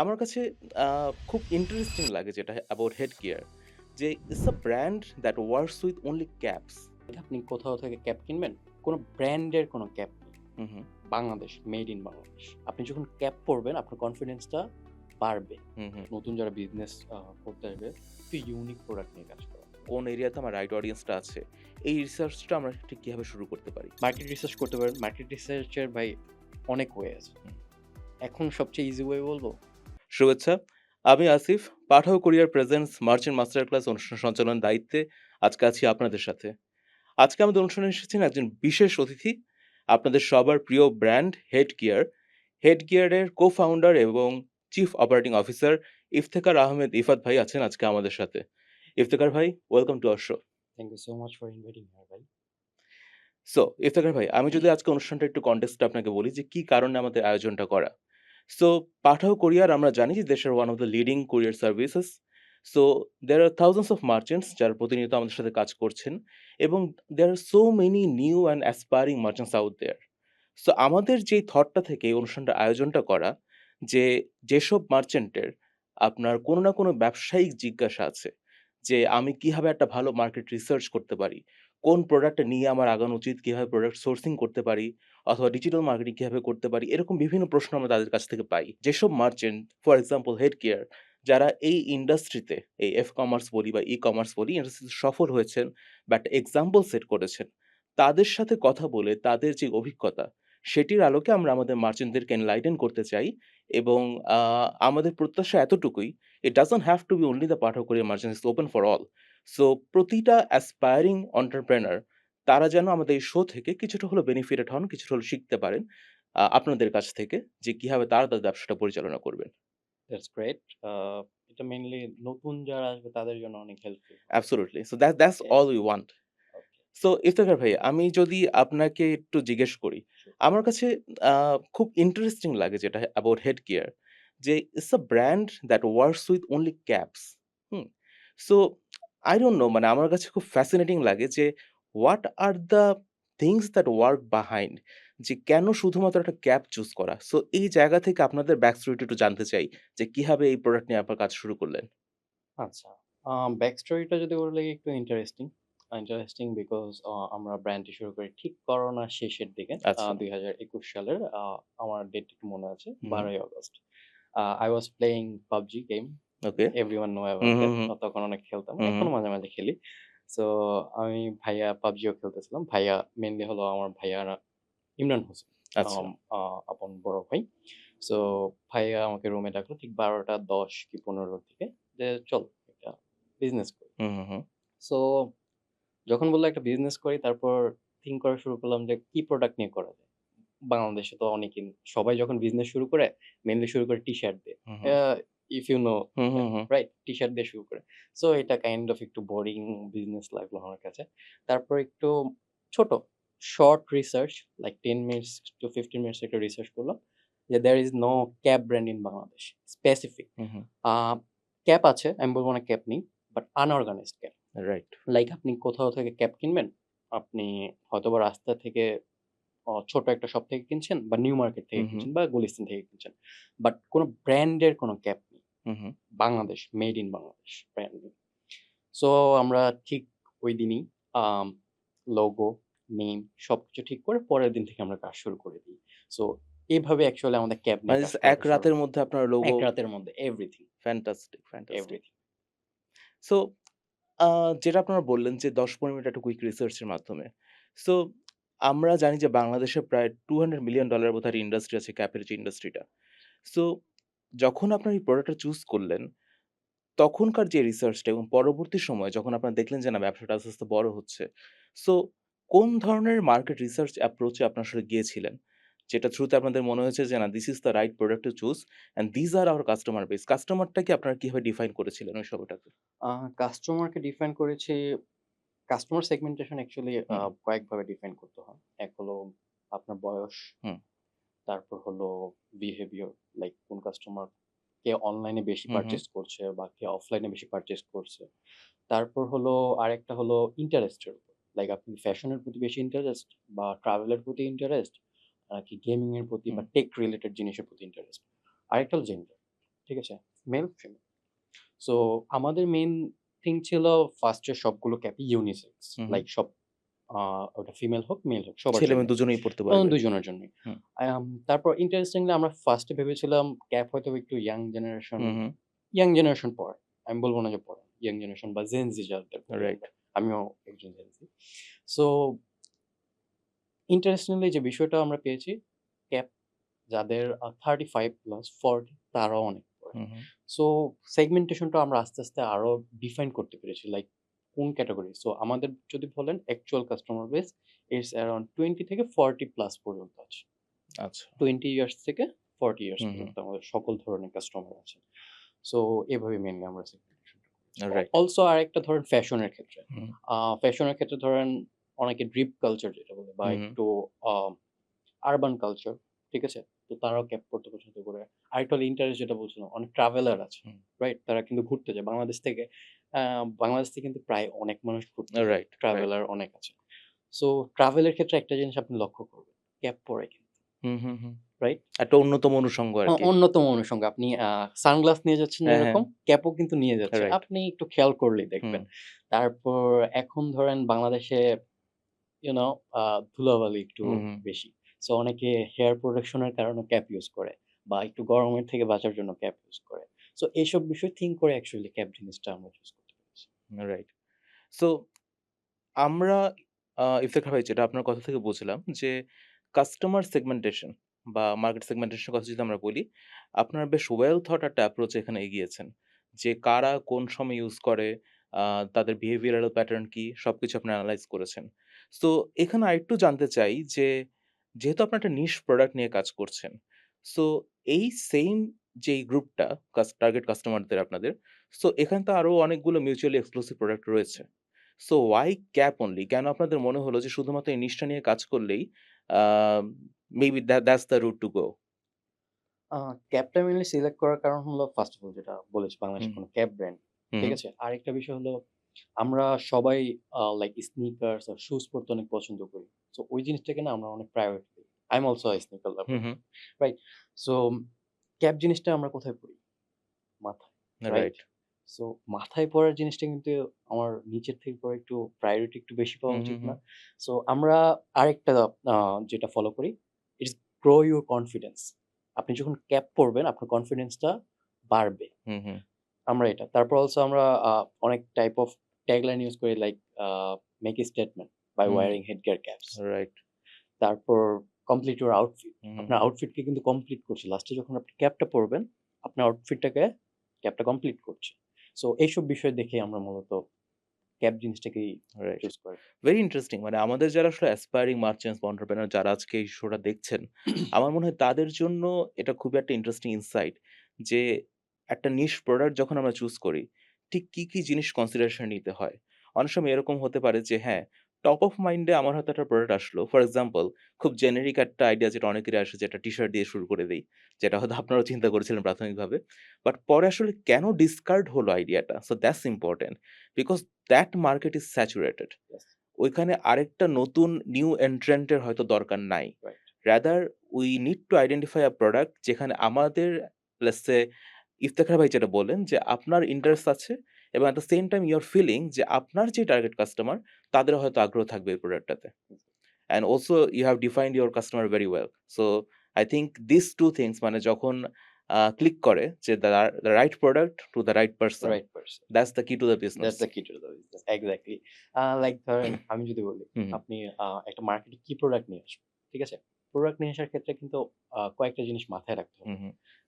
আমার কাছে খুব ইন্টারেস্টিং লাগে যেটা অ্যাবাউট হেডগিয়ার যে it's a brand that works with only caps. আপনি কোথাও থেকে ক্যাপ কিনবেন, কোনো ব্র্যান্ডের কোনো ক্যাপ নেই। Bangladesh, made in Bangladesh. আপনি যখন ক্যাপ পরবেন আপনার কনফিডেন্সটা বাড়বে। নতুন যারা বিজনেস করতে আসবে, একটু ইউনিক প্রোডাক্ট নিয়ে কাজ করা। কোন এরিয়াতে আমার রাইট অডিয়েন্সটা আছে। এই রিসার্চটা আমরা ঠিক কীভাবে শুরু করতে পারি? মার্কেট রিসার্চ করতে পারেন। মার্কেট রিসার্চের ভাই অনেক ওয়ে আছে। এখন সবচেয়ে ইজি ওয়ে বলব? শুভেচ্ছা। আমি আসিফ, পাঠাও কোরিয়ার প্রেজেন্টস মার্চেন্ট মাস্টার ক্লাস অনুষ্ঠান সঞ্চালন দায়িত্বে আজকে আছি আপনাদের সাথে। আজকে আমাদের অনুষ্ঠানে এসেছেন একজন বিশেষ অতিথি, আপনাদের সবার প্রিয় ব্র্যান্ড হেডগিয়ার। হেডগিয়ারের কো-ফাউন্ডার এবং chief operating officer Iftekhar Ahmed Ifat ভাই আছেন আজকে আমাদের সাথে। ইফতেখার ভাই, welcome to our show. Thank you so much for inviting me ভাই। সো ইফতেখার ভাই, আমি যদি আজকে অনুষ্ঠানটা একটু কনটেক্সটটা আপনাকে বলি যে কি কারণে আমাদের আয়োজনটা করা। সো পাঠাও কুরিয়ার আমরা জানি যে দেশের one of the leading courier services. So there are thousands of merchants যারা প্রতিনিয়ত আমাদের সাথে কাজ করছেন এবং there are so many new and aspiring merchants out there. So আমাদের যেই থটটা থেকে এই অনুষ্ঠানটার আয়োজনটা করা যে যেসব মার্চেন্টের আপনার কোনো না কোনো ব্যবসায়িক জিজ্ঞাসা আছে যে আমি কীভাবে একটা ভালো মার্কেট রিসার্চ করতে পারি, কোন প্রোডাক্টটা নিয়ে আমার আগানো উচিত, কীভাবে প্রোডাক্ট সোর্সিং করতে পারি অথবা ডিজিটাল মার্কেটিং কীভাবে করতে পারি, এরকম বিভিন্ন প্রশ্ন আমরা তাদের কাছ থেকে পাই। যেসব merchant for example head care যারা এই ইন্ডাস্ট্রিতে এই এফ কমার্স বলি বা ই-কমার্স বলি ইন্ডাস্ট্রিতে সফল হয়েছেন বা একটা এক্সাম্পল সেট করেছেন, তাদের সাথে কথা বলে তাদের যে অভিজ্ঞতা সেটির আলোকে আমরা আমাদের মার্চেন্টদেরকে এনলাইটেন করতে চাই এবং আমাদের প্রত্যাশা এতটুকুই it doesn't have to be only the Pathak merchant it's open for all. So প্রতিটা অ্যাসপায়ারিং এন্টারপ্রেনার তারা যেন আমাদের এই শো থেকে কিছুটা হলেও বেনিফিটেড হন, কিছুটা হলেও শিখতে পারেন আপনাদের কাছ থেকে যে কীভাবে তারা তাদের ব্যবসাটা পরিচালনা করবেন। That's great. এটা মেইনলি নতুন যারা আসবে তাদের জন্য অনেক helpful. Absolutely. So that that's all we want. So Iftekhar ভাই, আমি যদি আপনাকে একটু জিজ্ঞেস করি, আমার কাছে খুব ইন্টারেস্টিং লাগে যেটা অ্যাবাউট হেডগিয়ার যে it's a brand that works with only caps. Hmm? So I don't know মানে আমার কাছে খুব ফ্যাসিনেটিং লাগে যে what are the things that work behind যে কেন শুধুমাত্র একটা ক্যাপ চুজ করা? সো এই জায়গা থেকে আপনাদের ব্যাক স্টোরিটা একটু জানতে চাই যে কীভাবে এই প্রোডাক্ট নিয়ে আপনার কাজ শুরু করলেন? আচ্ছা। ব্যাক স্টোরিটা যদি বলি একটু ইন্টারেস্টিং। ইন্টারেস্টিং বিকজ আমরা ব্র্যান্ডটি শুরু করি ঠিক করোনার শেষের দিকে। দুই হাজার একুশ সালের আমার ডেট একটু মনে আছে বারোই হুম। ১২ই August. Uh I was playing PUBG game. Okay. Everyone know about. তখন অনেক খেলতাম। এখনও। মাঝে, মাঝে খেলি। সো আমি ভাইয়া পাবজিও খেলতেছিলাম। ভাইয়া মেনলি হলো আমার ভাইয়ারা ইমরান হোসেন। আচ্ছা। আপন বড় ভাই। সো ভাইয়া আমাকে রুমে ডাকলো ঠিক ১২টা ১০ কি ১৫ র দিকে যে, "চল একটা বিজনেস করি।" সো যখন বলল একটা বিজনেস করি তারপর থিঙ্ক করা শুরু করলাম যে কি প্রোডাক্ট নিয়ে করা যায়। বাংলাদেশে তো অনেকেই সবাই যখন বিজনেস শুরু করে মেনলি শুরু করে টি-শার্ট দিয়ে। If you know. Right? T shirt দিয়ে শুরু করে। সো এটা কাইন্ড অফ একটু বোরিং বিজনেস লাগল আমার কাছে। তারপর একটু ছোট short research like ten minutes to 15 minutes একটা রিসার্চ করলাম যে there is no cap brand in Bangladesh specific. Cap আছে, আমি বলব না ক্যাপ নেই, but unorganised cap. Right. Like আপনি কোথাও থেকে ক্যাপ কিনবেন, আপনি হয়তোবা রাস্তা থেকে ছোট একটা শপ থেকে কিনছেন বা নিউ মার্কেট থেকে। কিনছেন বা গুলিস্তান থেকে কিনছেন। বাট কোন ব্র্যান্ডের কোনো cap. Bangladesh, made in Bangladesh brand so আমরা ঠিক ঐদিনই আম লোগো, নেম সবকিছু ঠিক করে পরের দিন থেকে আমরা কাজ শুরু করে দিই। সো এভাবে অ্যাকচুয়ালি আমাদের মানে করাটা এক রাতের মধ্যে আপনার লোগো এক রাতের মধ্যে এভরিথিং, ফ্যান্টাস্টিক, ফ্যান্টাস্টিক। সো যেটা আপনারা বললেন যে ১০-১৫ মিনিট একটা কুইক রিসার্চ এর মাধ্যমে। সো আমরা জানি যে বাংলাদেশে প্রায় $200 মিলিয়ন ডলার একটা ইন্ডাস্ট্রি আছে ক্যাপের যে ইন্ডাস্ট্রিটা। সো যখন আপনার এই প্রোডাক্টটা চুজ করলেন, তখনকার যে রিসার্চটা এবং পরবর্তী সময়ে যখন আপনারা দেখলেন যে না ব্যবসাটা আস্তে, আস্তে বড় হচ্ছে। সো কোন ধরনের মার্কেট রিসার্চ অ্যাপ্রোচে আপনার সাথে গিয়েছিলেন? যেটা থ্রুতে আপনাদের মনে হয়েছে যে না this is the right product to choose and this are our customer base. কাস্টমারটাকে আপনারা কীভাবে ডিফাইন করেছিলেন ওই? আ কাস্টমারকে ডিফাইন করেছি কাস্টমার সেগমেন্টেশন অ্যাকচুয়ালি কয়েকভাবে ডিফাইন করতে হয়। এক হলো আপনার বয়স। তারপর হলো বিহেভিয়ার লাইক কোন কাস্টমার কে অনলাইনে বেশি। পারচেজ করছে বা কে অফলাইনে বেশি পারচেজ করছে। তারপর হলো আরেকটা হলো ইন্টারেস্টের উপর। লাইক আপনি ফ্যাশনের প্রতি বেশি ইন্টারেস্ট বা ট্রাভেলের প্রতি ইন্টারেস্ট নাকি গেমিং এর প্রতি বা টেক রিলেটেড জিনিসের প্রতি ইন্টারেস্ট। আরেকটা হলো জেন্ডার। ঠিক আছে? Male, female. সো আমাদের মেইন থিং ছিল ফার্স্ট সবগুলো ক্যাপি ইউনিসেক্স। লাইক সব ওটা ফিমেল হোক, মেল হোক সবার ছেলে জন্য। মেয়ে দুজনেই পড়তে পারবে। ২ জনের জন্যই। হুম। আম তারপর ইন্টারেস্টিংলি আমরা ফার্স্ট ভেবেছিলাম ক্যাপ হয়তো একটু ইয়াং জেনারেশন। ইয়াং জেনারেশন পড়ে। আমি বলব না যে পড়ে। ইয়াং জেনারেশন বা জেন জি যাদের রাইট। আমিও একজন জেন জি। সো ইন্টারেস্টিংলি যে বিষয়টা আমরা পেয়েছি ক্যাপ যাদের আ 35 প্লাস 40 তারাও অনেক। সো সেগমেন্টেশনটা আমরা আস্তে, আস্তে আরও ডিফাইন করতে পেরেছি। লাইক কোন ক্যাটাগরি সো আমাদের যদি বলেন actual customer base it's around 20 থেকে 40 প্লাস পর্যন্ত আছে। আচ্ছা। 20 ইয়ার্স থেকে 40 ইয়ার্স। পর্যন্ত আমাদের সকল ধরনের কাস্টমার আছে। সো এভাবে মেইনলি আমরা। অলসো আরেকটা ধরেন ফ্যাশনের ক্ষেত্রে। ফ্যাশনের ক্ষেত্রে ধরেন অনেকে ড্রিপ কালচার যেটা বলে বা। একটু আরবান কালচার, ঠিক আছে? তো তারাও ক্যাপ করতে পছন্দ করে। আরেকটা হলো ইন্টারেস্ট যেটা বলছিলাম, অনেক ট্রাভেলার আছে। রাইট? তারা কিন্তু ঘুরতে যায়। বাংলাদেশ থেকে বাংলাদেশ থেকে কিন্তু প্রায় অনেক মানুষ রাইট। ট্রাভেলার অনেক আছে। সো ট্রাভেল এর ক্ষেত্রে একটা জিনিস আপনি লক্ষ্য করবেন। ক্যাপ পরে কিন্তু। হুম, হুম, হুম। রাইট? একটা অন্যতম অনুষঙ্গ অ আরকি। অন্যতম অনুষঙ্গ। আপনি সানগ্লাস নিয়ে যাচ্ছেন হ্যাঁ। এরকম, ক্যাপও কিন্তু নিয়ে যাচ্ছেন। আপনি একটু খেয়াল করলেই দেখবেন। তারপর এখন ধরেন বাংলাদেশে ইউ নো আ ধুলাবালি একটু। বেশি। সো অনেকে হেয়ার প্রোটেকশন এর কারণেও ক্যাপ ইউজ করে বা একটু গরমের থেকে বাঁচার জন্য ক্যাপ ইউজ করে। সো এইসব বিষয় থিঙ্ক করে অ্যাকচুয়ালি ক্যাপ জিনিসটা আমরা করতে পেরেছি। রাইট। সো আমরা আ ইফতেখার যেটা আপনার কথা থেকে বুঝলাম যে কাস্টমার সেগমেন্টেশন বা মার্কেট সেগমেন্টেশনের কথা যদি আমরা বলি, আপনারা বেশ ওয়েল থট একটা অ্যাপ্রোচ এখানে এগিয়েছেন। যে কারা কোন সময় ইউজ করে, তাদের বিহেভিয়ারাল প্যাটার্ন কি সব কিছু আপনি অ্যানালাইজ করেছেন। সো এখানে আরেকটু জানতে চাই যে যেহেতু আপনার একটা নিশ প্রোডাক্ট নিয়ে কাজ করছেন। সো এই সেইম যেই গ্রুপটা টার্গেট কাস্টমারদের আপনাদের, সো এখানে তো আরও অনেকগুলো মিউচুয়ালি এক্সক্লুসিভ প্রোডাক্ট রয়েছে। So why cap only? কেন আপনাদের মনে হলো যে শুধুমাত্র এই নিশটা নিয়ে কাজ করলেই maybe the that's the route to go? ক্যাপটা মেইনলি সিলেক্ট করার কারণ হলো ফার্স্ট অফ অল যেটা বলেছি বাংলাদেশে। কোনো ক্যাপ ব্র্যান্ড। ঠিক আছে? আরেকটা বিষয় হলো আমরা সবাই লাইক স্নিকার্স আর শুজ পড়তে অনেক পছন্দ করি। সো ওই জিনিসটাকে না আমরা অনেক priority. I am also a sneaker hmm. Right? So cap জিনিসটা আমরা কোথায় পড়ি? মাথায়। রাইট? সো মাথায় পড়ার জিনিসটা কিন্তু আমার নিচের থেকে পড়া একটু প্রায়োরিটি একটু বেশি পাওয়া উচিত না? সো আমরা আরেকটা যেটা ফলো করি, ইটস গ্রো ইউর কনফিডেন্স। আপনি যখন ক্যাপ পড়বেন আপনার কনফিডেন্সটা বাড়বে। হুম, হুম। আমরা এটা। তারপর অলসো আমরা অনেক টাইপ অফ ট্যাগলাইন ইউজ করি like make a statement by wearing wearing Headgear caps. Right. তারপর কমপ্লিট ইউর আউটফিট। আপনার আউটফিটকে কিন্তু কমপ্লিট করছে। লাস্টে যখন আপনি ক্যাপটা পড়বেন, আপনার আউটফিটটাকে ক্যাপটা কমপ্লিট করছে। সো এইসব বিষয় দেখে আমরা মূলত ক্যাপ জিনিসটাকেই। চুজ করি। Very interesting. মানে আমাদের যারা আসলে অ্যাসপায়ারিং মার্চেন্টস বা এন্টারপ্রেনিউর যারা আজকে এই শোটা দেখছেন, আমার মনে হয় তাদের জন্য এটা খুবই একটা ইন্টারেস্টিং ইনসাইট যে একটা নিশ প্রোডাক্ট যখন আমরা চুজ করি, ঠিক কি, কি জিনিস কনসিডারেশন নিতে হয়। অনেক সময় এরকম হতে পারে যে হ্যাঁ, টপ অফ মাইন্ডে আমার হয়তো একটা প্রোডাক্ট আসলো। ফর এক্সাম্পল খুব জেনেরিক একটা আইডিয়া যেটা অনেকেরই আসে যেটা টি-শার্ট দিয়ে শুরু করে দেই। যেটা হয়তো আপনারাও চিন্তা করেছিলেন প্রাথমিকভাবে। বাট পরে আসলে কেন ডিসকার্ড হলো আইডিয়াটা? So that's important because that market is saturated. ওইখানে আরেকটা নতুন নিউ এন্ট্রান্ট এর হয়তো দরকার নাই। Rather we need to identify a product যেখানে আমাদের লেটস সে ইফতেখার ভাই যেটা বললেন যে আপনার ইন্টারেস্ট আছে এবং at the same time you are feeling যে আপনার যে টার্গেট কাস্টমার তাদেরও হয়তো আগ্রহ থাকবে এই প্রোডাক্টটাতে। And also you have defined your customer very well. So I think this two things মানে যখন ক্লিক করে যে the right product to the right person right person. That's the key to the that's business. The key to the business. Exactly. Uh like ধরেন আমি যদি বলি। আপনি একটা মার্কেটে কি প্রোডাক্ট নিয়ে আসবেন। ঠিক আছে? প্রোডাক্ট নিয়ে আসার ক্ষেত্রে কিন্তু কয়েকটা জিনিস মাথায় রাখতে হবে।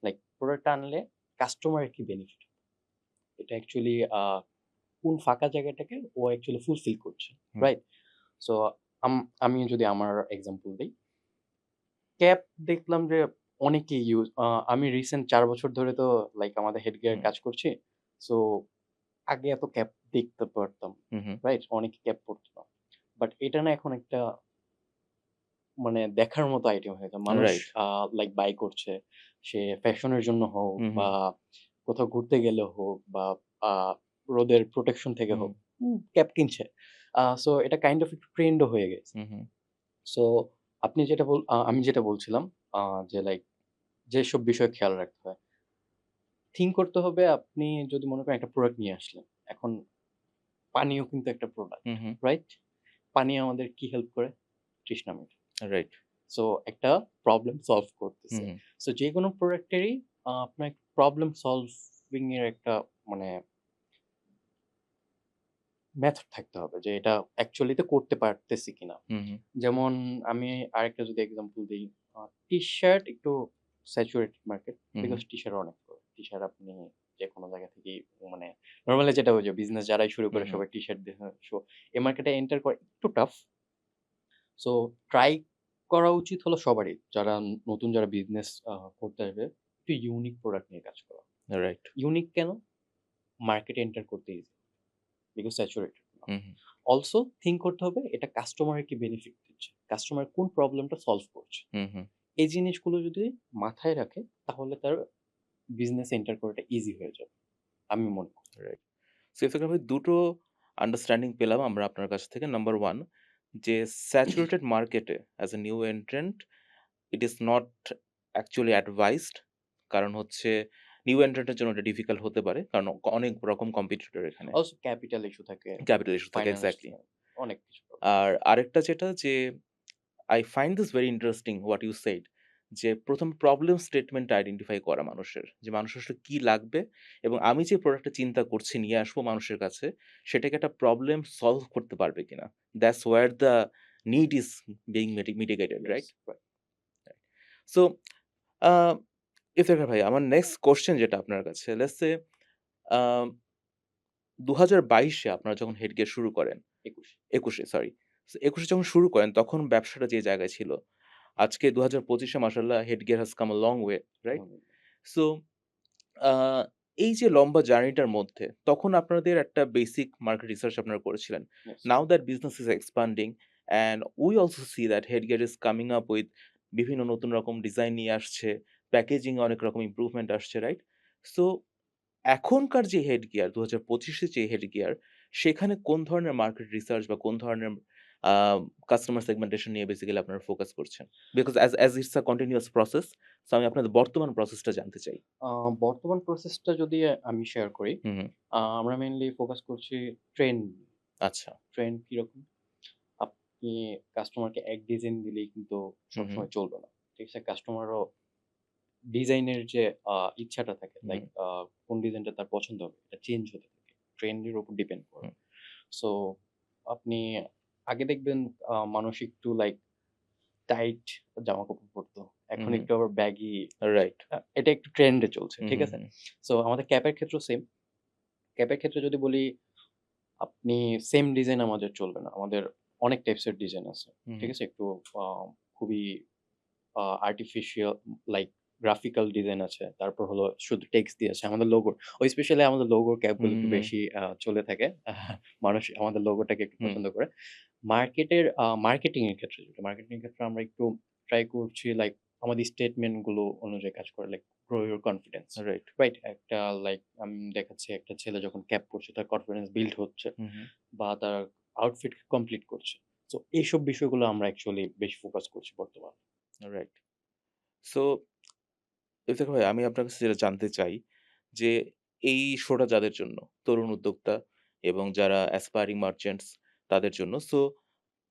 লাইক প্রোডাক্টটা আনলে কাস্টমারের কি বেনিফিট? এটা অ্যাকচুয়ালি কোন ফাঁকা জায়গাটাকে ও অ্যাকচুয়ালি ফুলফিল করছে। রাইট? সো আম যদি আমার এক্সাম্পল দেই। ক্যাপ দেখলাম যে অনেকেই ইউজ আমি রিসেন্ট চার বছর ধরে তো লাইক আমাদের হেডগিয়ার হুম। কাজ করছি। সো আগে এত ক্যাপ দেখতে পারতাম। রাইট? অনেকে ক্যাপ পড়তো না। বাট এটা না এখন একটা মানে দেখার মতো আইটেম হয়ে গেছে। মানুষ লাইক বাই করছে। সে ফ্যাশনের জন্য হোক। বা কোথাও ঘুরতে গেলে হোক বা রোদের প্রোটেকশন থেকে হোক, ক্যাপ কিনছে। সো এটা কাইন্ড অফ একটু ট্রেন্ডও হয়ে গেছে। সো আপনি যেটা বল আমি যেটা বলছিলাম যে লাইক যেসব বিষয়ে খেয়াল রাখতে হয়। থিঙ্ক করতে হবে আপনি যদি মনে করেন একটা প্রোডাক্ট নিয়ে আসলেন। এখন পানিও কিন্তু একটা প্রোডাক্ট। রাইট? পানি আমাদের কি হেল্প করে? তৃষ্ণা মেটায়। রাইট। সো একটা প্রবলেম সলভ করতেছে। সো যেকোনো প্রোডাক্টেরই আপনার প্রবলেম সলভিং এর একটা মানে মেথড থাকতে হবে যে এটা অ্যাকচুয়ালিতে করতে পারতেছি কিনা। যেমন আমি আরেকটা যদি এক্সাম্পল দেই, আ টি-শার্ট একটু saturated market. Because T shirt অনেক করে। টি-শার্ট আপনি যেকোনো জায়গা থেকেই মানে নরমালি যেটা যে বিজনেস যারাই শুরু করে সবাই টি-শার্ট দিয়ে হ্যাঁ, সো এই মার্কেটে এন্টার করা একটু টাফ। সো ট্রাই করা উচিত হলো সবারই। যারা নতুন যারা বিজনেস করতে আসবে, একটু ইউনিক প্রোডাক্ট নিয়ে কাজ করা। রাইট। ইউনিক কেন? মার্কেটে এন্টার করতে easy. Because saturated. Also think করতে হবে এটা কাস্টমারের কি বেনিফিট দিচ্ছে। কাস্টমার কোন প্রবলেমটা সলভ করছে। হুম, হুম। এই জিনিসগুলো যদি মাথায় রাখে তাহলে তার বিজনেস এন্টার করাটা ইজি হয়ে যাবে। আমি মনে করি। রাইট। সো ভাই দুটো আন্ডারস্ট্যান্ডিং পেলাম আমরা আপনার কাছ থেকে। নাম্বার ওয়ান যে স্যাচুরেটেড মার্কেটে as a new entrant it is not actually advised. কারণ হচ্ছে নিউ এন্ট্রান্ট এর জন্য এটা ডিফিকাল্ট হতে পারে। কারণ অনেক রকম কম্পিটিটর এখানে। ক্যাপিটাল ইস্যু থাকে। ক্যাপিটাল ইস্যু থাকে এক্সাক্টলি। অনেক কিছু। আর আরেকটা যেটা যে I find this very interesting what you said যে প্রথম প্রবলেম স্টেটমেন্ট আইডেন্টিফাই করা মানুষের। যে মানুষের আসলে কি লাগবে এবং আমি যে প্রোডাক্টটা চিন্তা করছি নিয়ে আসব মানুষের কাছে সেটাকে একটা প্রবলেম সলভ করতে পারবে কিনা। That's where the need is being মিটি মিটিগেটেড রাইট? সো ইফতেখার ভাই আমার নেক্সট কোয়েশ্চেন যেটা আপনার কাছে লেটস সে আ ২০২২ এ আপনারা যখন হেড হেডগিয়ার শুরু করেন ২১ ২১ এ সরি। একুশে যখন শুরু করেন তখন ব্যবসাটা যে জায়গায় ছিল। আজকে ২০২৫ এ মাশাআল্লাহ Headgear has come long way, right? So এই যে লম্বা জার্নিটার মধ্যে তখন আপনাদের একটা বেসিক মার্কেট রিসার্চ আপনারা করেছিলেন। Now that business is expanding and we also see that Headgear is coming up with বিভিন্ন নতুন রকম ডিজাইন নিয়ে আসছে। প্যাকেজিং অনেক রকম ইমপ্রুভমেন্ট আসছে, রাইট? সো এখনকার যে হেডগিয়ার ২০২৫ এর যে হেড গিয়ার সেখানে কোন ধরনের মার্কেট রিসার্চ বা কোন ধরনের কাস্টমার সেগমেন্টেশন নিয়ে বেসিক্যালি আপনারা ফোকাস করছেন? Because as as it's a continuous process so আমি আপনাদের বর্তমান প্রসেসটা জানতে চাই। বর্তমান প্রসেসটা যদি আমি শেয়ার করি। আমরা মেইনলি ফোকাস করছি ট্রেন্ড। আচ্ছা। ট্রেন্ড কীরকম? আপনি কাস্টমারকে এক ডিজাইন দিলেই কিন্তু। সবসময় চলবে না। ঠিক আছে? কাস্টমারও ডিজাইনের যে আ ইচ্ছাটা থাকে হুম, লাইক। কোন ডিজাইনটা তার পছন্দ হবে এটা চেঞ্জ হতে থাকে। ট্রেন্ডের উপর ডিপেন্ড করে। হুম। সো আপনি আগে দেখবেন আ মানুষ একটু লাইক টাইট জামাকাপড় পড়তো। এখন হুম, হুম। একটু আবার ব্যাগি রাইট। এটা একটু ট্রেন্ডে চলছে। ঠিক আছে? সো আমাদের ক্যাপের ক্ষেত্রেও সেম। ক্যাপের ক্ষেত্রে যদি বলি আপনি সেম ডিজাইন আমাদের চলবে না। আমাদের অনেক টাইপস এর ডিজাইন আছে। ঠিক আছে? একটু আ খুবই আর্টিফিশিয়াল লাইক গ্রাফিক্যাল ডিজাইন আছে। তারপর হলো শুধু টেক্সট দিয়ে আছে। আমাদের লোগো ওই স্পেশালি আমাদের লোগোর ক্যাপগুলো একটু বেশি চলে থাকে। মানুষ আমাদের লোগোটাকে একটু পছন্দ করে। মার্কেটের মার্কেটিং এর ক্ষেত্রে যেটা মার্কেটিং এর ক্ষেত্রে আমরা একটু ট্রাই করছি লাইক আমাদের স্টেটমেন্টগুলো অনুযায়ী কাজ করে like grow your confidence. Right. Right? একটা লাইক আমি দেখাচ্ছি একটা ছেলে যখন ক্যাপ করছে তার কনফিডেন্স বিল্ড হচ্ছে। বা তার আউটফিট কমপ্লিট করছে। সো এইসব বিষয়গুলো আমরা অ্যাকচুয়ালি বেশি ফোকাস করছি বর্তমানে। রাইট। সো ইফতেখার ভাই আমি আপনার কাছে যেটা জানতে চাই যে এই শোটা যাদের জন্য তরুণ উদ্যোক্তা এবং যারা অ্যাসপায়ারিং মার্চেন্টস তাদের জন্য। সো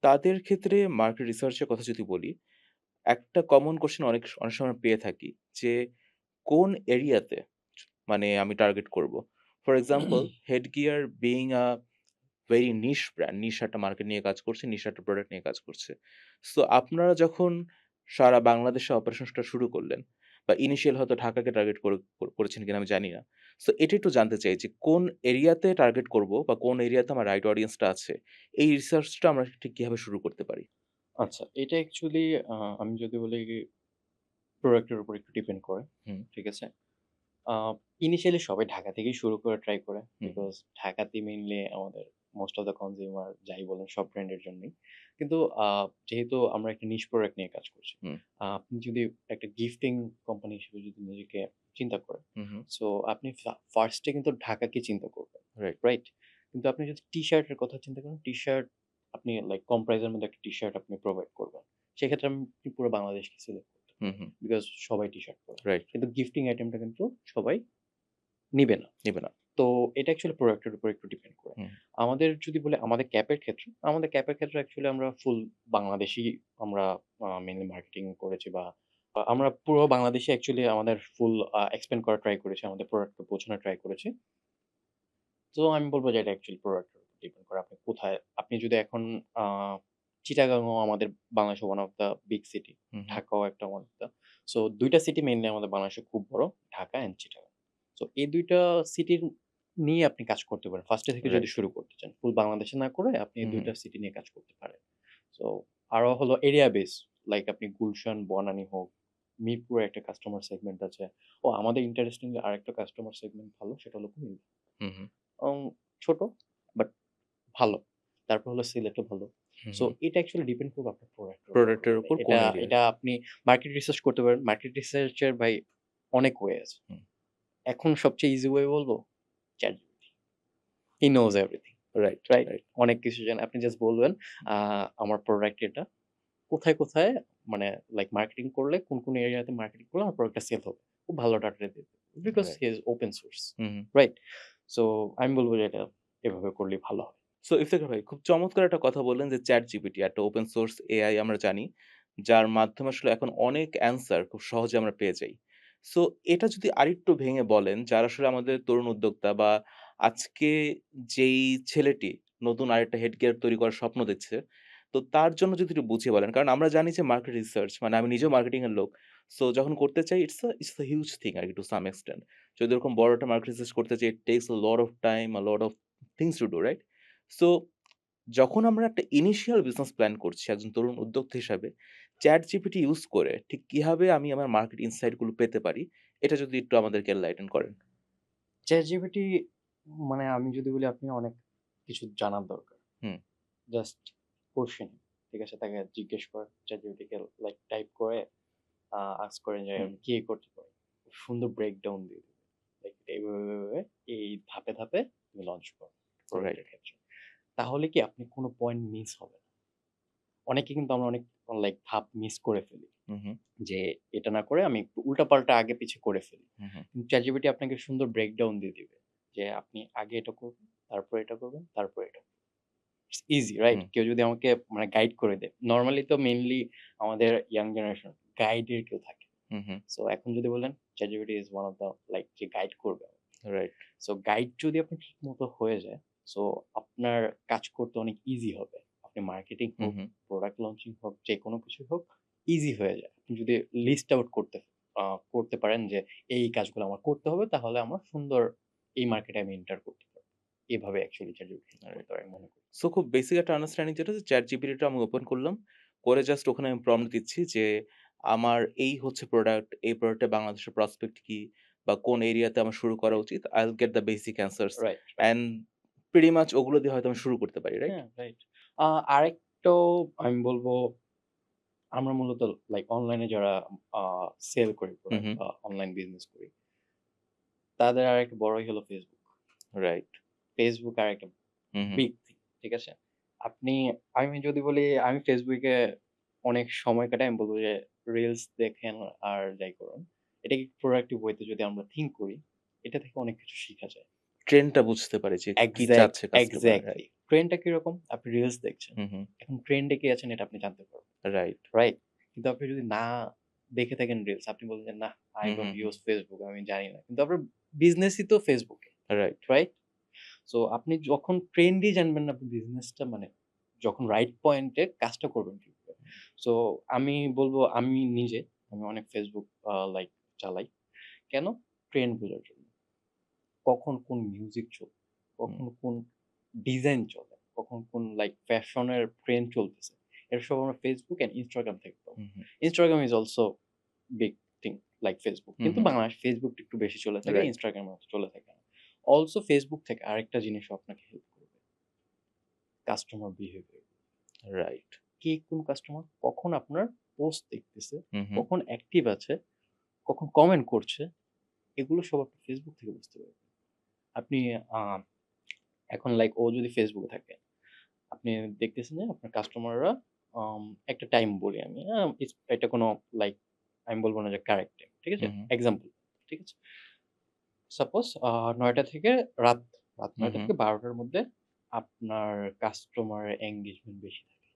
তাদের ক্ষেত্রে মার্কেট রিসার্চ এর কথা যদি বলি, একটা কমন কোয়েশ্চেন অনেক অনেক সময় পেয়ে থাকি যে কোন এরিয়াতে মানে আমি টার্গেট করব। For example Headgear being a very niche brand, niche একটা মার্কেট নিয়ে কাজ করছে, নিশ একটা প্রোডাক্ট নিয়ে কাজ করছে। সো আপনারা যখন সারা বাংলাদেশে অপারেশনসটা শুরু করলেন বা ইনিশিয়াল হয়তো ঢাকাকে টার্গেট করে করে করেছেন কিনা আমি জানি না। সো এটা একটু জানতে চাই যে কোন এরিয়াতে টার্গেট করব বা কোন এরিয়াতে আমার রাইট অডিয়েন্সটা আছে। এই রিসার্চটা আমরা ঠিক কীভাবে শুরু করতে পারি? আচ্ছা, এটা অ্যাকচুয়ালি আমি যদি বলি প্রোডাক্টের উপর একটু ডিপেন্ড করে। ঠিক আছে? ইনিশিয়ালি সবাই ঢাকা থেকেই শুরু করে ট্রাই করে। বিকজ ঢাকাতেই মেইনলি আমাদের মোস্ট অফ দ্যা কনজিউমার যাই বলেন সব ব্র্যান্ডের জন্যই। কিন্তু যেহেতু আমরা একটা নিশ প্রোডাক্ট নিয়ে কাজ করছি। আপনি যদি একটা গিফটিং কোম্পানি হিসেবে যদি নিজেকে চিন্তা করেন। সো আপনি ফার্স্ট এ কিন্তু ঢাকাকে চিন্তা করবেন। রাইট। রাইট? কিন্তু আপনি যদি টি-শার্টের কথা চিন্তা করেন, টি-শার্ট আপনি লাইক কম প্রাইস এর মধ্যে একটা টি-শার্ট আপনি প্রোভাইড করবেন। সেক্ষেত্রে আপনি পুরো বাংলাদেশকে সিলেক্ট করতে হুম, হুম। বিকজ সবাই টি-শার্ট পরে। রাইট। কিন্তু গিফটিং আইটেমটা কিন্তু সবাই নিবে না। নিবে না। তো এটা অ্যাকচুয়ালি প্রোডাক্টের উপর একটু ডিপেন্ড করে। আমাদের যদি বলে আমাদের ক্যাপের ক্ষেত্রে, আমাদের ক্যাপের ক্ষেত্রে অ্যাকচুয়ালি আমরা ফুল বাংলাদেশী আমরা আ মেইনলি মার্কেটিং করেছি বা আমরা পুরো বাংলাদেশে অ্যাকচুয়ালি আমাদের ফুল আ এক্সপ্যান্ড করার ট্রাই করেছি। আমাদের প্রোডাক্টকে পৌঁছানোর ট্রাই করেছি। তো আমি বলব যে এটা অ্যাকচুয়ালি প্রোডাক্টের উপর ডিপেন্ড করে। আপনি কোথায় আপনি যদি এখন চিটাগাংও আমাদের বাংলাদেশের one of the big city. ঢাকাও একটা ওয়ান অফ দ্য সো ২ টা সিটি মেইনলি আমাদের বাংলাদেশে খুব বড়। ঢাকা অ্যান্ড চিটাগাং। সো এই দুইটা সিটির নিয়ে আপনি কাজ করতে পারেন। ফার্স্ট এ থেকে যদি শুরু করতে চান। ফুল বাংলাদেশে না করে আপনি এই হুম, ২ হুম। টা সিটি নিয়ে কাজ করতে পারেন। সো আরও হলো এরিয়া বেস লাইক আপনি গুলশান, বনানি হোক, মিরপুরে একটা কাস্টমার সেগমেন্ট আছে। ও আমাদের ইন্টারেস্টিংলি আরেকটা কাস্টমার সেগমেন্ট ভালো সেটা হলো কুমিল্লা। ছোট বাট ভালো। তারপর হলো সিলেটও ভালো। সো এটা অ্যাকচুয়ালি ডিপেন্ড করবে আপনার প্রোডাক্টের উপর। প্রোডাক্টের উপর এটা আপনি মার্কেট রিসার্চ করতে পারেন। মার্কেট রিসার্চ এর ভাই অনেক ওয়ে আছে। এখন সবচেয়ে ইজি ওয়ে বলব ChatGPT he knows everything. Right, right? Right. অনেক কিছু জানে। আপনি জাস্ট বলবেন আমার প্রোডাক্ট এটা। কোথায়, কোথায় মানে লাইক মার্কেটিং করলে কোন, কোন এরিয়াতে মার্কেটিং করলে আমার প্রোডাক্টটা সেল হবে। খুব ভালো ডাটা দেবে। Because. He is open source. Right? So আমি বলব যে এটা এভাবে করলেই ভালো হয়। সো ইফতেখার ভাই খুব চমৎকার একটা কথা বললেন যে ChatGPT একটা ওপেন সোর্স এআই আমরা জানি। যার মাধ্যমে আসলে এখন অনেক অ্যান্সার খুব সহজে আমরা পেয়ে যাই। সো এটা যদি আরেকটু ভেঙে বলেন যারা আসলে আমাদের তরুণ উদ্যোক্তা বা আজকে যেই ছেলেটি নতুন আরেকটা হেড গিয়ার তৈরি করার স্বপ্ন দেখছে, তো তার জন্য যদি একটু বুঝিয়ে বলেন। কারণ আমরা জানি যে মার্কেট রিসার্চ মানে আমি নিজেও মার্কেটিং এর লোক। সো যখন করতে চাই it's a it's a huge thing আরকি টু সাম এক্সটেন্ট। যদি ওরকম বড় একটা মার্কেট রিসার্চ করতে চাই, it takes a lot of time, a lot of things to do, right? So যখন আমরা একটা ইনিশিয়াল বিজনেস প্ল্যান করছি একজন তরুণ উদ্যোক্তা হিসাবে, ChatGPT ইউজ করে ঠিক কীভাবে আমি আমার মার্কেট ইনসাইটগুলো পেতে পারি, এটা যদি একটু আমাদেরকে এনলাইটেন করেন। ChatGPT মানে আমি যদি বলি আপনি অনেক কিছু জানার দরকার। হুম। জাস্ট কোশ্চেন ঠিক আছে? তাকে জিজ্ঞেস করেন ChatGPT কে লাইক টাইপ করে আস্ক করেন যে। আমি কি করতে পারি? সুন্দর ব্রেকডাউন দিয়ে দিবে। লাইক এইভাবে, এই ধাপে, ধাপে তুমি লঞ্চ করো। প্রোডাক্টের ক্ষেত্রে। তাহলে কি আপনি কোনো পয়েন্ট মিস হবে না। অনেকে কিন্তু আমরা অনেক লাইক ধাপ মিস করে ফেলি। যে এটা না করে আমি একটু উল্টাপাল্টা আগে পিছে করে ফেলি। কিন্তু ChatGPT আপনাকে সুন্দর ব্রেকডাউন দিয়ে দিবে। যে আপনি আগে এটা করবেন, তারপর এটা করবেন, তারপর এটা। It's easy right? কেউ যদি আমাকে মানে গাইড করে দেয়। নরমালি তো মেইনলি আমাদের ইয়াং জেনারেশন গাইড এর কেউ থাকে। সো এখন যদি বলেন ChatGPT is one of the like যে গাইড করবে। রাইট। সো গাইড যদি আপনার ঠিকমতো হয়ে যায়, সো আপনার কাজ করতে অনেক ইজি হবে। আপনি মার্কেটিং হোক, প্রোডাক্ট লঞ্চিং হোক, যে কোনো কিছু হোক ইজি হয়ে যায়। আপনি যদি লিস্ট আউট করতে করতে পারেন যে এই, কাজগুলো আমার করতে হবে তাহলে আমার সুন্দর এই মার্কেটে আমি এন্টার করতে পারব। এভাবে অ্যাকচুয়ালি পারে আমি মনে করি। সো খুব বেসিক একটা আন্ডারস্ট্যান্ডিং যেটা যে ChatGPT টা আমি ওপেন করলাম। করে জাস্ট ওখানে আমি প্রম্পট দিচ্ছি যে আমার এই হচ্ছে প্রোডাক্ট, এই প্রোডাক্টে বাংলাদেশের প্রসপেক্ট কি বা কোন এরিয়াতে আমার শুরু করা উচিত। I will get the basic answers. And pretty ওগুলো দিয়ে হয়তো আমি শুরু করতে পারি, রাইট? হ্যাঁ, রাইট। আ আমি বলব আমরা মূলত লাইক অনলাইনে যারা সেল করি অনলাইন বিজনেস করি। তাদের আরেকটা বড়ই হলো Facebook। রাইট। ফেসবুক আরেকটা হুম, হুম। Big thing. ঠিক আছে? আপনি আমি যদি বলি আমি ফেসবুকে অনেক সময় কাটাই আমি বলব যে রিলস দেখেন আর যাই করুন। এটাকে প্রোডাক্টিভ ওয়েতে যদি আমরা থিঙ্ক করি, এটা থেকে অনেক কিছু শিখা যায়। ট্রেন্ডটা বুঝতে পারি যে কি চাচ্ছে কাস্টমার, রাইট। এক্সাক্টলি। ট্রেন্ডটা আপনি রিলস দেখছেন। এখন ট্রেন্ডে কে আছেন এটা আপনি জানতে পারবেন। রাইট। রাইট? কিন্তু আপনি যদি না দেখে থাকেন রিলস, আপনি বলবেন যে, না আই ডোন্ট। ইউজ ফেসবুক আমি জানি না।" কিন্তু আপনার বিজনেসই তো এ। রাইট। রাইট? সো আপনি যখন ট্রেন্ডই জানবেন না আপনি বিজনেসটা মানে যখন রাইট পয়েন্টে কাজটা করবেন। সো আমি বলব আমি নিজে আমি অনেক ফেসবুক লাইক চালাই। কেন? ট্রেন্ড বোঝার জন্য। কখন কোন মিউজিক চলবে, কখন কোন ডিজাইন চলে, কখন কোন লাইক ফ্যাশন এর ট্রেন্ড চলতেছে। এটা সব আমরা ফেসবুক অ্যান্ড ইনস্টাগ্রাম থেকে পাবো। হুম। Instagram also big thing like Facebook কিন্তু। বাংলাদেশে টা একটু বেশি চলে থাকে, অত চলে থাকে না। অলসো Facebook থেকে আরেকটা জিনিসও আপনাকে হেল্প করবে। Customer behaviour. রাইট। কে কোন কাস্টমার কখন আপনার পোস্ট দেখতেছে। কখন অ্যাক্টিভ আছে, কখন কমেন্ট করছে, এগুলো সব আপনি Facebook থেকে বুঝতে পারবেন। আপনি এখন লাইক ও যদি ফেসবুকে থাকে, আপনি দেখতেছেন যে আপনার কাস্টমাররা একটা টাইম বলি আমি, এটা কোনো লাইক আমি বলব না যে কারেক্ট টাইম। ঠিক আছে? এক্সাম্পল। ঠিক আছে? সাপোজ ৯ঃ০০ থেকে রাত রাত নয়টা থেকে বারোটার মধ্যে আপনার কাস্টমার এঙ্গেজমেন্ট বেশি থাকে।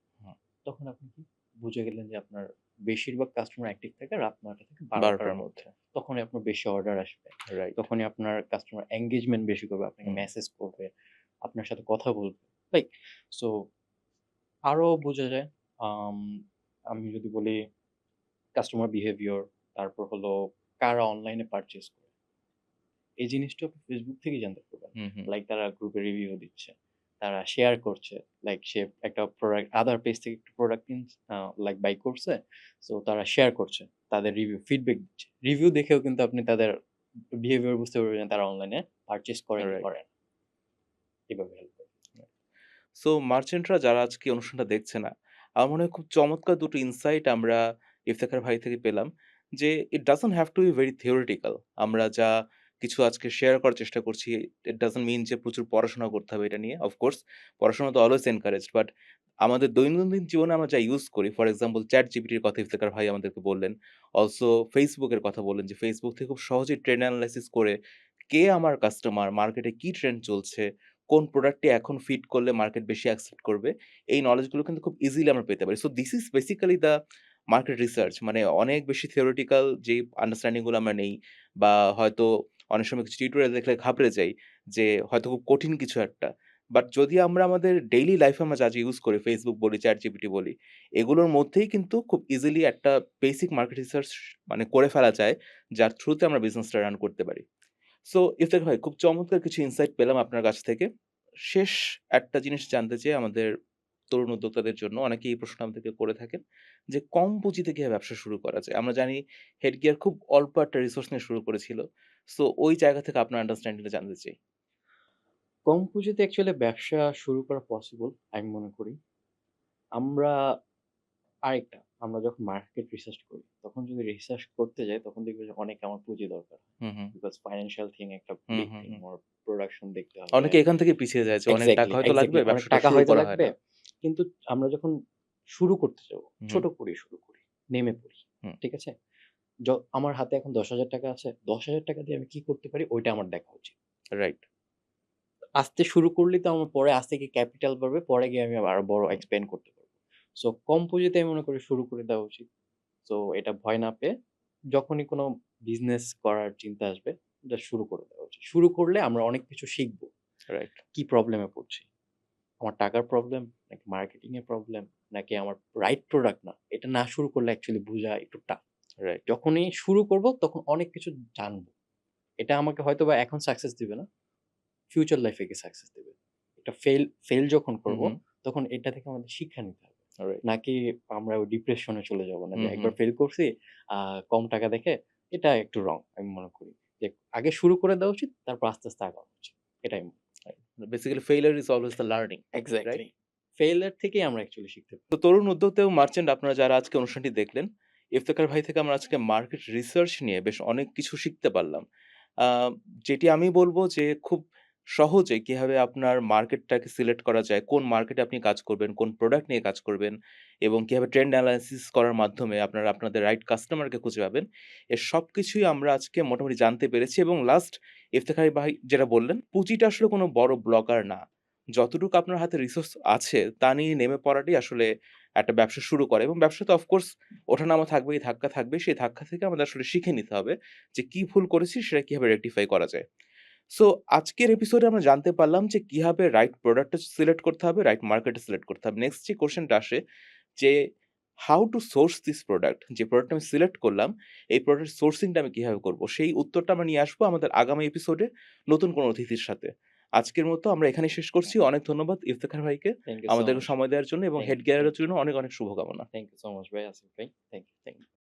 তখন আপনি কি বুঝে গেলেন যে আপনার বেশিরভাগ কাস্টমার অ্যাক্টিভ থাকে রাত ৯ঃ০০ থেকে ১২ঃ০০ ১২ঃ০০ র র মধ্যে। তখনই আপনার বেশি অর্ডার আসবে। রাইট। তখনই আপনার কাস্টমার এঙ্গেজমেন্ট বেশি করবে, আপনাকে মেসেজ করবে, আপনার সাথে কথা বলবে। লাইক সো আরও বোঝা যায় আম যদি বলি কাস্টমার বিহেভিয়ার, তারপর হলো কারা অনলাইনে পারচেস করে। এই জিনিসটা আপনি Facebook থেকেই জানতে পারবেন। লাইক তারা গ্রুপে রিভিউ দিচ্ছে। তারা শেয়ার করছে। লাইক সে একটা প্রোডাক্ট আদার পেজ থেকে একটা প্রোডাক্ট কিনছে আ লাইক বাই করছে। সো তারা শেয়ার করছে। তাদের রিভিউ ফিডব্যাক দিচ্ছে। রিভিউ দেখেও কিন্তু আপনি তাদের বিহেভিয়ার বুঝতে পারবেন তারা অনলাইনে পারচেস করে কি রাইট। এভাবে হেল্প করে। সো মার্চেন্টরা যারা আজকে অনুষ্ঠানটা দেখছে না, আমার মনে হয় খুব চমৎকার দুটো ইনসাইট আমরা ইফতেখার ভাই থেকে পেলাম যে it doesn't have to be very theoretical. আমরা যা কিছু আজকে শেয়ার করার চেষ্টা করছি, ইট ডাজন্ট মিন যে প্রচুর পড়াশোনা করতে হবে এটা নিয়ে। অফ কোর্স পড়াশোনা তো অলওয়েজ এনকারেজড। বাট আমাদের দৈনন্দিন জীবনে আমরা যা ইউজ করি, ফর এক্সাম্পল চ্যাট র কথা ইফতেখার ভাই আমাদেরকে বললেন। অলসো ফেসবুকের কথা বললেন যে ফেসবুক থেকে খুব সহজেই ট্রেন্ড এনালাইসিস করে কে আমার কাস্টমার, মার্কেটে কি ট্রেন্ড চলছে, কোন প্রোডাক্টটি এখন ফিট করলে মার্কেট বেশি অ্যাকসেপ্ট করবে, এই নলেজগুলো কিন্তু খুব ইজিলি আমরা পেতে পারি। So this is basically the market research. মানে অনেক বেশি থিওরিটিক্যাল যে আন্ডারস্ট্যান্ডিংগুলো আমরা নেই বা হয়তো অনেক সময় কিছু টিউটোরিয়াল দেখলে ঘাবড়ে যাই যে হয়তো খুব কঠিন কিছু একটা। বাট যদি আমরা আমাদের ডেইলি লাইফে আমরা যা, যা ইউজ করি ফেসবুক বলি, ChatGPT বলি, এগুলোর মধ্যেই কিন্তু খুব ইজিলি একটা বেসিক মার্কেট রিসার্চ মানে করে ফেলা যায়, যার থ্রুতে আমরা বিজনেসটা রান করতে পারি। সো ইফতেখার ভাই খুব চমৎকার কিছু ইনসাইট পেলাম আপনার কাছ থেকে। শেষ একটা জিনিস জানতে চাই আমাদের তরুণ উদ্যোক্তাদের জন্য। অনেকেই এই প্রশ্ন আমাদেরকে করে থাকেন যে কম পুঁজিতে কীভাবে ব্যবসা শুরু করা যায়? আমরা জানি হেডগিয়ার খুব অল্প একটা রিসোর্স নিয়ে শুরু করেছিল। সো ওই জায়গা থেকে আপনার আন্ডারস্ট্যান্ডিংটা জানতে চাই। কম পুঁজিতে অ্যাকচুয়ালি ব্যবসা শুরু করা পসিবল আমি মনে করি। আমরা আরেকটা আমরা যখন মার্কেট রিসার্চ করি, তখন যদি রিসার্চ করতে যাই তখন দেখবে যে অনেক আমার পুঁজি দরকার। বিকজ ফাইন্যান্সিয়াল থিং একটা বিগ থিং। প্রোডাকশন দেখতে হবে। অনেকে এখান থেকে পিছিয়ে যায় যে অনেক টাকা হয়তো লাগবে। টাকা হয়তো লাগবে। কিন্তু আমরা যখন শুরু করতে যাব, ছোট। করেই শুরু করি। নেমে পড়ি। ঠিক আছে? আমার হাতে এখন ৳১০,০০০ আছে। ৳১০,০০০ দিয়ে আমি কি করতে পারি ওইটা আমার দেখা উচিত। রাইট। আসতে শুরু করলে তো আমার পরে আসতে গিয়ে ক্যাপিটাল বাড়বে। পরে গিয়ে আমি আরও বড় এক্সপ্যান্ড করতে পারব। সো কম পুঁজিতে আমি মনে করি শুরু করে দেওয়া উচিত। সো এটা ভয় না পেয়ে যখনই কোনো বিজনেস করার চিন্তা আসবে, জাস্ট শুরু করে দেওয়া উচিত। শুরু করলে আমরা অনেক কিছু শিখব রাইট। কি প্রবলেমে পড়ছি? আমার টাকার প্রবলেম, নাকি মার্কেটিং এর প্রবলেম, নাকি আমার রাইট প্রোডাক্ট না? এটা না শুরু করলে অ্যাকচুয়ালি বোঝা একটু টাফ। রাইট। যখনই শুরু করব তখন অনেক কিছু জানব। এটা আমাকে হয়তো বা এখন সাকসেস দিবে না। ফিউচার লাইফে গিয়ে সাকসেস দিবে। এটা ফেল ফেল যখন করব তখন এটা থেকে আমাদের শিক্ষা নিতে হবে। নাকি আমরা ওই ডিপ্রেশনে চলে যাব না একবার। ফেইল করছি কম টাকা দেখে এটা একটু রং আমি মনে করি। যে আগে শুরু করে দেওয়া উচিত তারপর আস্তে, আস্তে আগানো উচিত। এটাই basically failure is always the learning. Exactly. Failure থেকেই আমরা অ্যাকচুয়ালি শিখতে পারি। তো তরুণ উদ্যোক্তা এবং মার্চেন্ট আপনারা যারা আজকে অনুষ্ঠানটি দেখলেন, ইফতেখার ভাই থেকে আমরা আজকে মার্কেট রিসার্চ নিয়ে বেশ অনেক কিছু শিখতে পারলাম। যেটি আমি বলব যে খুব সহজে কীভাবে আপনার মার্কেটটাকে সিলেক্ট করা যায়, কোন মার্কেটে আপনি কাজ করবেন, কোন প্রোডাক্ট নিয়ে কাজ করবেন এবং কীভাবে ট্রেন্ড এনালাইসিস করার মাধ্যমে আপনারা আপনাদের রাইট কাস্টমারকে খুঁজে পাবেন। এর সব কিছুই আমরা আজকে মোটামুটি জানতে পেরেছি এবং লাস্ট ইফতেখার ভাই যেটা বললেন, পুঁজিটা আসলে কোনো বড় ব্লকার না। যতটুকু আপনার হাতে রিসোর্স আছে তা নিয়ে নেমে পড়াটাই আসলে একটা ব্যবসা শুরু করে এবং ব্যবসা ব্যবসাতে অফকোর্স ওঠানামা থাকবেই, ধাক্কা থাকবে সেই ধাক্কা থেকে আমাদের আসলে শিখে নিতে হবে যে কি ভুল করেছি সেটা কীভাবে রেকটিফাই করা যায়। সো আজকের এপিসোডে আমরা জানতে পারলাম যে কীভাবে রাইট প্রোডাক্টটা সিলেক্ট করতে হবে, রাইট মার্কেটে সিলেক্ট করতে হবে। নেক্সট যে কোয়েশ্চেনটা আসে যে how to source this product? যে প্রোডাক্টটা আমি সিলেক্ট করলাম, এই প্রোডাক্ট সোর্সিংটা আমি কীভাবে করব সেই উত্তরটা আমরা নিয়ে আসব আমাদের আগামী এপিসোডে নতুন কোনো অতিথির সাথে। আজকের মতো আমরা এখানে শেষ করছি। অনেক ধন্যবাদ ইফতেখার ভাইকে মাচ। সময় দেওয়ার জন্য এবং হেড ইউ। জন্য অনেক, অনেক শুভকামনা। থ্যাংক ইউ সো মাচ ভাই আসিফ ভাই। Thank you, thank you.